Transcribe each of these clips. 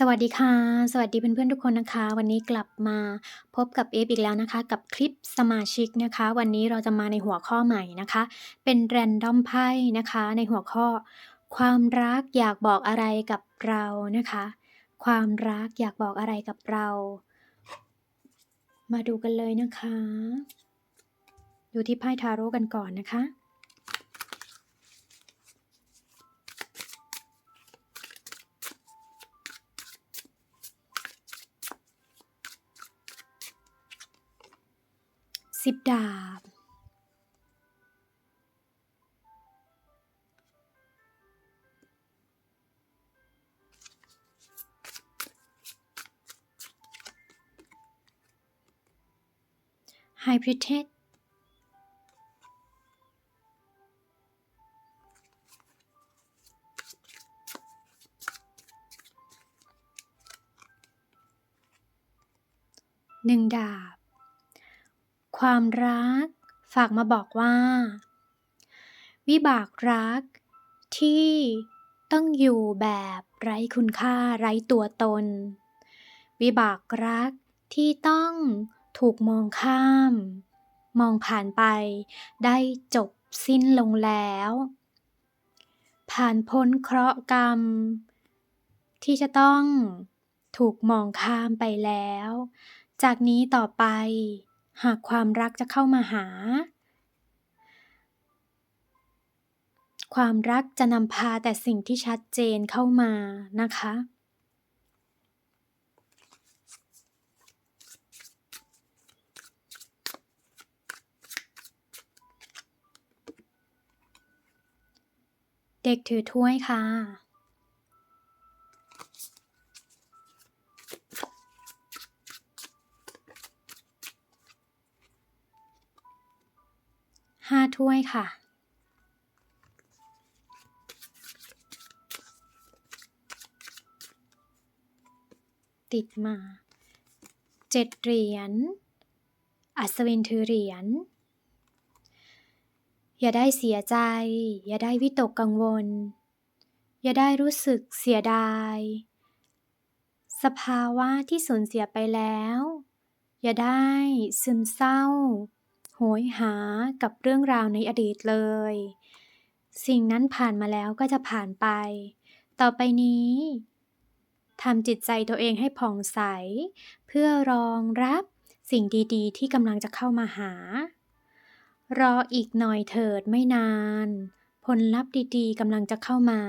สวัสดีค่ะ สวัสดีเพื่อนๆทุกคนนะคะ วันนี้กลับมาพบกับเอฟอีกแล้วนะคะ กับคลิปสมาชิกนะคะ วันนี้เราจะมาในหัวข้อใหม่นะคะ เป็นแรนดอมไพ่นะคะ ในหัวข้อ ความรักอยากบอกอะไรกับเรานะคะ ความรักอยากบอกอะไรกับเรา มาดูกันเลยนะคะ ดูที่ไพ่ทาโร่กันก่อนนะคะ สิบดาบ ไฮพริเทสหนึ่งดาบ ความรัก ฝากมาบอกว่า วิบากรัก ที่ต้องอยู่แบบไร้คุณค่าไร้ตัวตน วิบากรักที่ต้องถูกมองข้าม มองผ่านไป ได้จบสิ้นลงแล้ว ผ่านพ้นเคราะห์กรรม ที่จะต้องถูกมองข้ามไปแล้ว จากนี้ต่อไป หากความรักจะเข้ามาหา ความรักจะนำพาแต่สิ่งที่ชัดเจนเข้ามานะคะ เด็กถือถ้วยค่ะ ถ้วยค่ะ ติดมาเจ็ดเหรียญ อัศวินถือเหรียญ อย่าได้เสียใจ อย่าได้วิตกกังวล อย่าได้รู้สึกเสียดาย สภาวะที่สูญเสียไปแล้ว อย่าได้ซึมเศร้า โหยหากับเรื่องราวในอดีตเลย สิ่งนั้นผ่านมาแล้วก็จะผ่านไป ต่อไปนี้ทำจิตใจตัวเองให้ผ่องใส เพื่อรองรับสิ่งดีๆ ที่กำลังจะเข้ามาหา รออีกหน่อยเถิดไม่นาน ผลลัพธ์ดีๆกำลังจะเข้ามา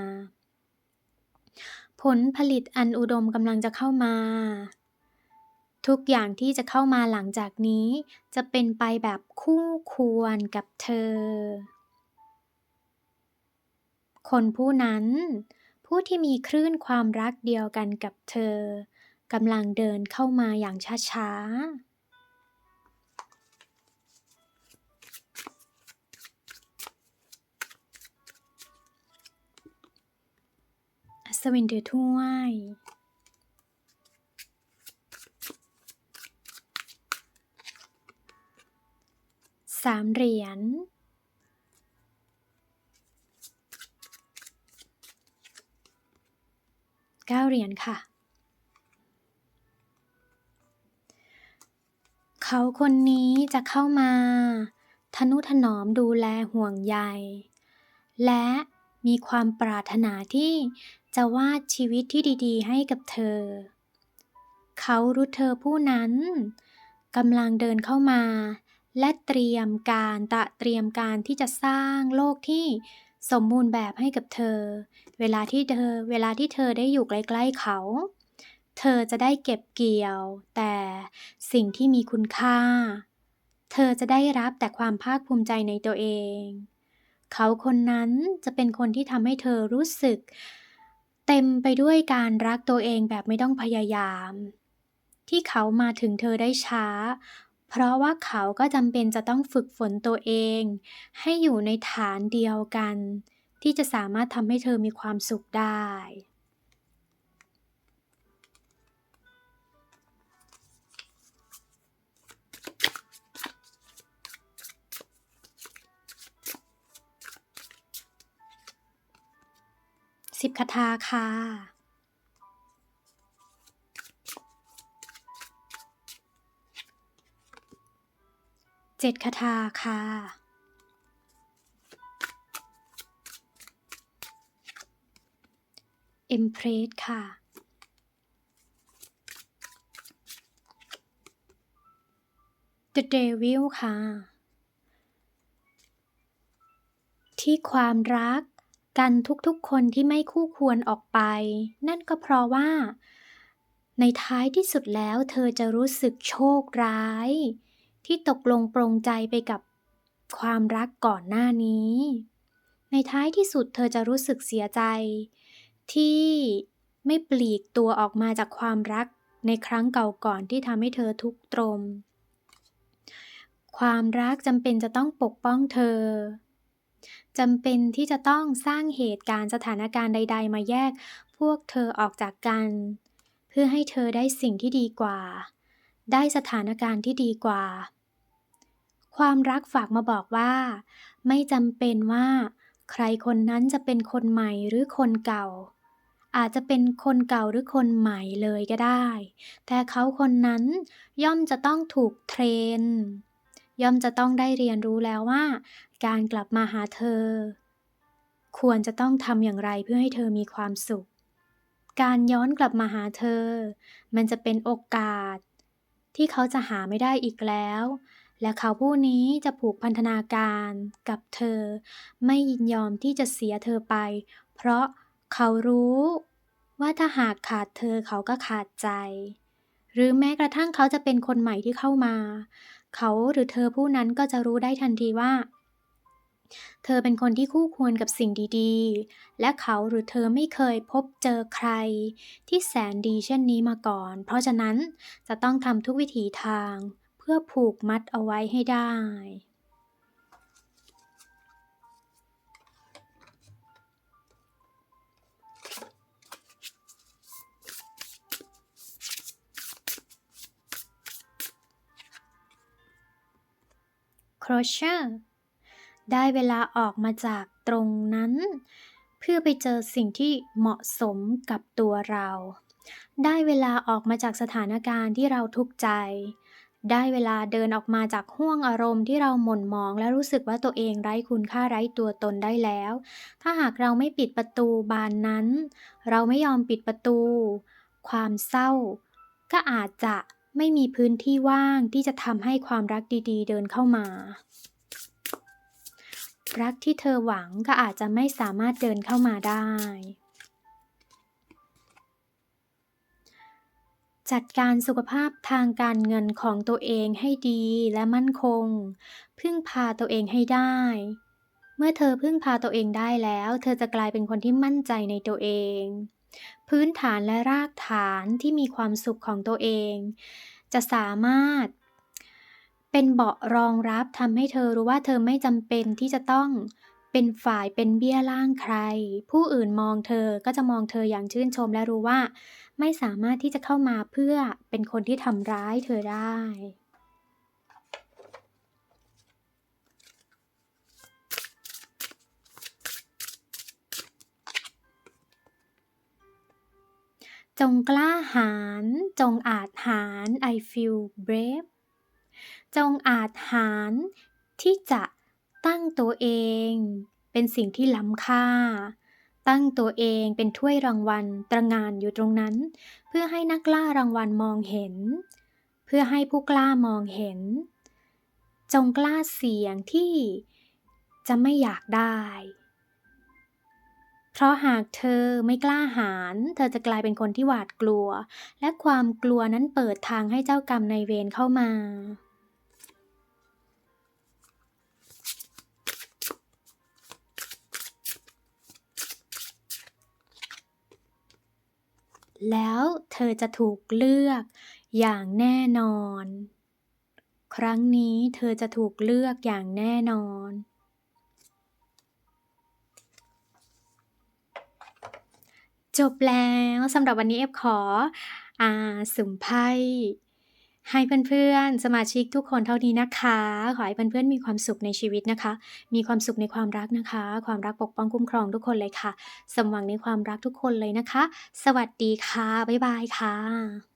ผลผลิตอันอุดมกำลังจะเข้ามา ทุกอย่างที่จะเข้ามาหลังจากนี้ จะเป็นไปแบบคู่ควรกับเธอ คนผู้นั้น ผู้ที่มีคลื่นความรักเดียวกันกับเธอกำลังเดินเข้ามาอย่างช้าๆอัศวินถือถ้วย สามเหรียญเก้าเหรียญค่ะ เขาคนนี้จะเข้ามาทนุถนอมดูแลห่วงใย และมีความปรารถนาที่จะวาดชีวิตที่ดีๆ ให้กับเธอ เขารู้เธอผู้นั้นกำลังเดินเข้ามา และเตรียมการตะเตรียมการที่จะสร้างโลกที่สมบูรณ์แบบให้กับเธอ เวลาที่เธอเวลาที่เธอได้อยู่ใกล้ๆเขา เธอจะได้เก็บเกี่ยว แต่สิ่งที่มีคุณค่า เธอจะได้รับแต่ความภาคภูมิใจในตัวเอง เขาคนนั้นจะเป็นคนที่ทำให้เธอรู้สึก เต็มไปด้วยการรักตัวเองแบบไม่ต้องพยายาม ที่เขามาถึงเธอได้ช้า เพราะว่าเขาก็จำเป็นจะต้องฝึกฝนตัวเอง ให้อยู่ในฐานเดียวกัน ที่จะสามารถทำให้เธอมีความสุขได้ สิบคาถาค่ะ เจ็ดคาถาค่ะ เอ็มเพรสค่ะ The Devil ค่ะ ที่ความรักกันทุกๆคนที่ไม่คู่ควรออกไป นั่นก็เพราะว่า ในท้ายที่สุดแล้วเธอจะรู้สึกโชคร้าย ที่ตกลงปรงใจไปกับความรักก่อนหน้านี้ ในท้ายที่สุดเธอจะรู้สึกเสียใจ ที่ไม่ปลีกตัวออกมาจากความรักในครั้งเก่าก่อนที่ทำให้เธอทุกข์ตรม ความรักจำเป็นจะต้องปกป้องเธอจำเป็นที่จะต้องสร้างเหตุการณ์สถานการณ์ใด ๆ มาแยกพวกเธอออกจากกัน เพื่อให้เธอได้สิ่งที่ดีกว่า ได้สถานการณ์ที่ดีกว่า ความรักฝากมาบอกว่า ไม่จำเป็นว่า ใครคนนั้นจะเป็นคนใหม่หรือคนเก่า อาจจะเป็นคนเก่าหรือคนใหม่เลยก็ได้ แต่เขาคนนั้นย่อมจะต้องถูกเทรน ย่อมจะต้องได้เรียนรู้แล้วว่า การกลับมาหาเธอ ควรจะต้องทำอย่างไรเพื่อให้เธอมีความสุขการย้อนกลับมาหาเธอ มันจะเป็นโอกาส ที่เขาจะหาไม่ได้อีกแล้ว และเขาผู้นี้จะผูกพันธนาการกับเธอ ไม่ยินยอมที่จะเสียเธอไป เพราะเขารู้ว่าถ้าหากขาดเธอเขาก็ขาดใจ หรือแม้กระทั่งเขาจะเป็นคนใหม่ที่เข้ามา เขาหรือเธอผู้นั้นก็จะรู้ได้ทันทีว่า เธอเป็นคนที่คู่ควรกับสิ่งดีๆ และเขาหรือเธอไม่เคยพบเจอใคร ที่แสนดีเช่นนี้มาก่อน เพราะฉะนั้นจะต้องทำทุกวิถีทาง เพื่อผูกมัดเอาไว้ให้ได้โครเชอร์ ได้เวลาออกมาจากตรงนั้น เพื่อไปเจอสิ่งที่เหมาะสมกับตัวเรา ได้เวลาออกมาจากสถานการณ์ที่เราทุกข์ใจ ได้เวลาเดินออกมาจากห่วงอารมณ์ที่เราหม่นหมองและรู้สึกว่าตัวเองไร้คุณค่าไร้ตัวตนได้แล้ว ถ้าหากเราไม่ปิดประตูบานนั้น เราไม่ยอมปิดประตู ความเศร้า ก็อาจจะไม่มีพื้นที่ว่างที่จะทำให้ความรักดี ๆ เดินเข้ามา รักที่เธอหวังก็อาจจะไม่สามารถเดินเข้ามาได้ จัดการสุขภาพทางการเงินของตัวเองให้ดีและมั่นคง พึ่งพาตัวเองให้ได้ เมื่อเธอพึ่งพาตัวเองได้แล้ว เธอจะกลายเป็นคนที่มั่นใจในตัวเอง พื้นฐานและรากฐานที่มีความสุขของตัวเอง จะสามารถ เป็นเบาะรองรับทำให้เธอรู้ว่าเธอไม่จำเป็นที่จะต้องเป็นฝ่ายเป็นเบี้ยล่างใคร ผู้อื่นมองเธอก็จะมองเธออย่างชื่นชมและรู้ว่า ไม่สามารถที่จะเข้ามาเพื่อเป็นคนที่ทำร้ายเธอได้จงกล้าหาญจงอาจหาญ I feel brave จงอาจหาญที่จะตั้งตัวเอง เป็นสิ่งที่ล้ำค่า ตั้งตัวเองเป็นถ้วยรางวัลตระงานอยู่ตรงนั้น เพื่อให้นักล่ารางวัลมองเห็น เพื่อให้ผู้กล้ามองเห็น จงกล้าเสี่ยงที่จะไม่อยากได้ เพราะหากเธอไม่กล้าหาญ เธอจะกลายเป็นคนที่หวาดกลัว และความกลัวนั้นเปิดทางให้เจ้ากรรมในเวรเข้ามา แล้วเธอจะถูกเลือกอย่างแน่นอน ครั้งนี้เธอจะถูกเลือกอย่างแน่นอน จบแล้วสำหรับวันนี้เอฟขออาสุ่มไพ่ ให้เพื่อนๆ สมาชิกทุกคนเท่านี้นะคะ ขอให้เพื่อนๆ มีความสุขในชีวิตนะคะ มีความสุขในความรักนะคะ ความรักปกป้องคุ้มครองทุกคนเลยค่ะ สมหวังในความรักทุกคนเลยนะคะ สวัสดีค่ะ บ๊ายบายค่ะ